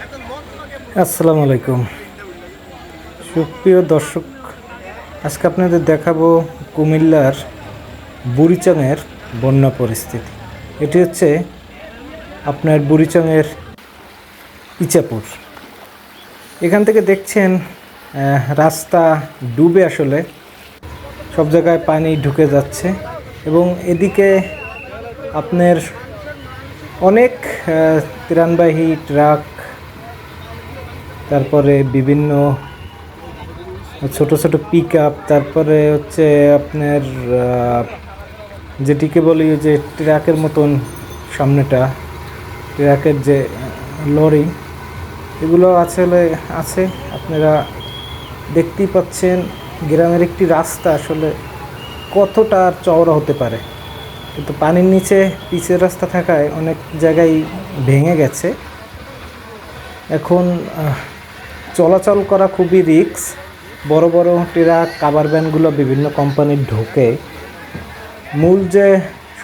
আসসালামু আলাইকুম। সুপ্রিয় দর্শক, আজকে আপনাদের দেখাবো কুমিল্লার বুড়িচংয়ের বন্যা পরিস্থিতি। এটি হচ্ছে আপনার বুড়িচংয়ের ইচাপুর। এখান থেকে দেখছেন রাস্তা ডুবে আসলে সব জায়গায় পানি ঢুকে যাচ্ছে এবং এদিকে আপনার অনেক ত্রাণবাহী ট্রাক তারপরে বিভিন্ন ছোট ছোট পিক আপ তারপরে হচ্ছে আপনার যেটিকে বলি যে ট্রাকের মতন সামনেটা, ট্রাকের যে লরি, এগুলো আসলে আছে। আপনারা দেখতেই পাচ্ছেন গ্রামের একটি রাস্তা আসলে কতটা আর চওড়া হতে পারে। কিন্তু পানির নিচে পিচের রাস্তা থাকায় অনেক জায়গায় ভেঙে গেছে। এখন চলাচল করা খুবই রিক্স বড় বড় ট্রাক কাভার ভ্যানগুলো বিভিন্ন কোম্পানির ঢোকে। মূল যে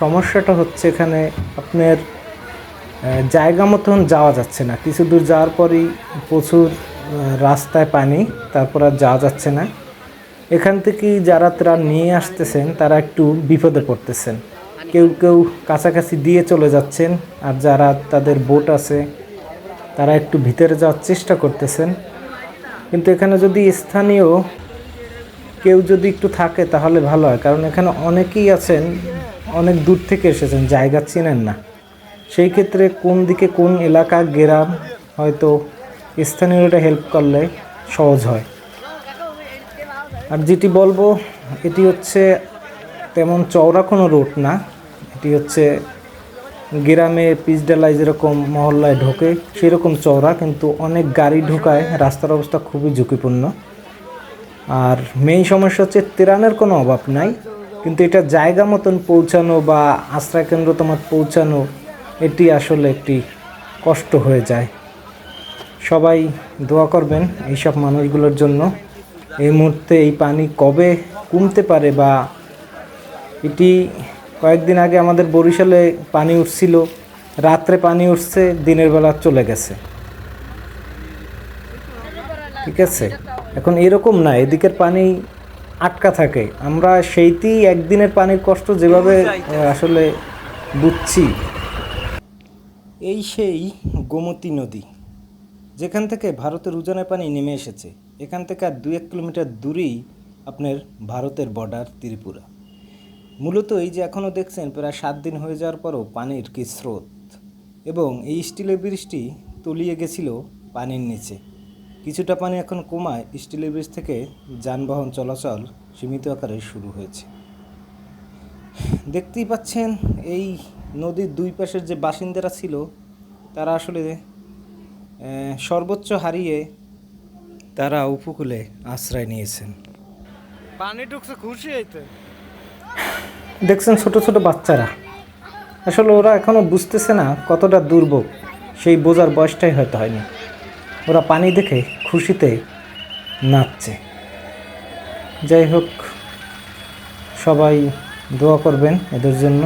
সমস্যাটা হচ্ছে এখানে আপনার জায়গা মতন যাওয়া যাচ্ছে না। কিছু দূর যাওয়ার পরই প্রচুর রাস্তায় পানি, তারপর আর যাওয়া যাচ্ছে না। এখান থেকেই যারা ত্রাণ নিয়ে আসতেছেন, তারা একটু বিপদে পড়তেছেন। কেউ কেউ কাছাকাছি দিয়ে চলে যাচ্ছেন, আর যারা তাদের বোট আছে, তারা একটু ভিতরে যাওয়ার চেষ্টা করতেছেন। কিন্তু এখানে যদি স্থানীয় কেউ যদি একটু থাকে, তাহলে ভালো হয়। কারণ এখানে অনেকেই আছেন, অনেক দূর থেকে এসেছেন, জায়গা চেনেন না। সেই ক্ষেত্রে কোন দিকে কোন এলাকা গ্রাম, হয়তো স্থানীয়রা হেল্প করলে সহজ হয়। আর যেটি বলব, এটি হচ্ছে তেমন চওড়া কোনো রোড না। এটি হচ্ছে গ্রামে পিচ ডালাই যেরকম মহল্লায় ঢোকে, সেরকম চওড়া, কিন্তু অনেক গাড়ি ঢোকায়, রাস্তার অবস্থা খুবই ঝুঁকিপূর্ণ। আর মেইন সমস্যা হচ্ছে ত্রাণের কোনো অভাব নাই, কিন্তু এটা জায়গা মতন পৌঁছানো বা আশ্রয় কেন্দ্র তোমার পৌঁছানো, এটি আসলে একটি কষ্ট হয়ে যায়। সবাই দোয়া করবেন এইসব মানুষগুলোর জন্য। এই মুহূর্তে এই পানি কবে কমতে পারে বা এটি কয়েকদিন আগে আমাদের বরিশালে পানি উঠছিল, রাত্রে পানি উঠছে, দিনের বেলা চলে গেছে। ঠিক আছে? এখন এরকম না, এদিকের পানি আটকা থাকে। আমরা সেইটি একদিনের পানির কষ্ট যেভাবে আসলে বুঝছি। এই সেই গোমতী নদী, যেখান থেকে ভারতের উজানের পানি নেমে এসেছে। এখান থেকে আর দু এক কিলোমিটার দূরেই আপনার ভারতের বর্ডার ত্রিপুরা। মূলত এই যে এখনও দেখছেন, প্রায় সাত দিন হয়ে যাওয়ার পরও পানির কি স্রোত। এবং এই স্টিলের ব্রিজটি তলিয়ে গেছিল পানির নিচে। কিছুটা পানি এখন কমায় স্টিলের ব্রিজ থেকে যানবাহন চলাচল সীমিত আকারে শুরু হয়েছে। দেখতেই পাচ্ছেন, এই নদীর দুই পাশের যে বাসিন্দারা ছিল, তারা আসলে সর্বোচ্চ হারিয়ে তারা উপকূলে আশ্রয় নিয়েছেন। পানি ঢুকছে খুশি হইতে। দেখছেন ছোট ছোট বাচ্চারা। আসলে ওরা এখনও বুঝতেছে না কতটা দুর্ভোগ। সেই বোঝার বয়সটাই হয়তো হয়নি। ওরা পানি দেখে খুশিতে নাচছে। যাই হোক, সবাই দোয়া করবেন এদের জন্য।